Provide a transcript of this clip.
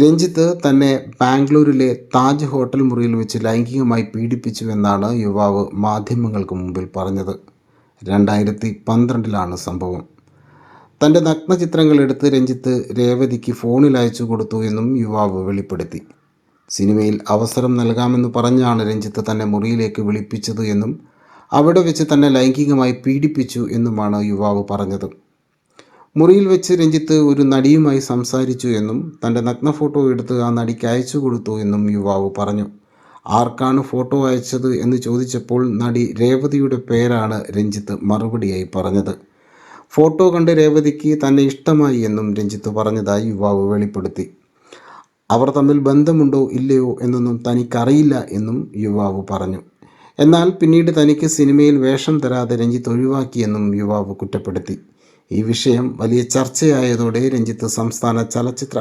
രഞ്ജിത്ത് തന്നെ ബാംഗ്ലൂരിലെ താജ് ഹോട്ടൽ മുറിയിൽ വെച്ച് ലൈംഗികമായി പീഡിപ്പിച്ചുവെന്നാണ് യുവാവ് മാധ്യമങ്ങൾക്ക് മുമ്പിൽ പറഞ്ഞത്. രണ്ടായിരത്തി പന്ത്രണ്ടിലാണ് സംഭവം. തന്റെ നഗ്നചിത്രങ്ങൾ എടുത്ത് രഞ്ജിത്ത് രേവതിക്ക് ഫോണിൽ അയച്ചു കൊടുത്തു എന്നും യുവാവ് വെളിപ്പെടുത്തി. സിനിമയിൽ അവസരം നൽകാമെന്ന് പറഞ്ഞാണ് രഞ്ജിത്ത് തന്നെ മുറിയിലേക്ക് വിളിപ്പിച്ചത് എന്നും അവിടെ വെച്ച് തന്നെ ലൈംഗികമായി പീഡിപ്പിച്ചു എന്നുമാണ് യുവാവ് പറഞ്ഞത്. മുറിയിൽ വെച്ച് രഞ്ജിത്ത് ഒരു നടിയുമായി സംസാരിച്ചു എന്നും തന്റെ നഗ്ന ഫോട്ടോ എടുത്ത് ആ നടിക്ക് അയച്ചു കൊടുത്തു എന്നും യുവാവ് പറഞ്ഞു. ആർക്കാണ് ഫോട്ടോ അയച്ചത്? എന്ന് ചോദിച്ചപ്പോൾ നടി രേവതിയുടെ പേരാണ് രഞ്ജിത്ത് മറുപടിയായി പറഞ്ഞത്. ഫോട്ടോ കണ്ട് രേവതിക്ക് തന്നെ ഇഷ്ടമായി എന്നും രഞ്ജിത്ത് പറഞ്ഞതായി യുവാവ് വെളിപ്പെടുത്തി. അവർ തമ്മിൽ ബന്ധമുണ്ടോ ഇല്ലയോ എന്നൊന്നും തനിക്കറിയില്ല എന്നും യുവാവ് പറഞ്ഞു. എന്നാൽ പിന്നീട് തനിക്ക് സിനിമയിൽ വേഷം തരാതെ രഞ്ജിത്ത് ഒഴിവാക്കിയെന്നും യുവാവ് കുറ്റപ്പെടുത്തി. ഈ വിഷയം വലിയ ചർച്ചയായതോടെ രഞ്ജിത്ത് സംസ്ഥാന ചലച്ചിത്ര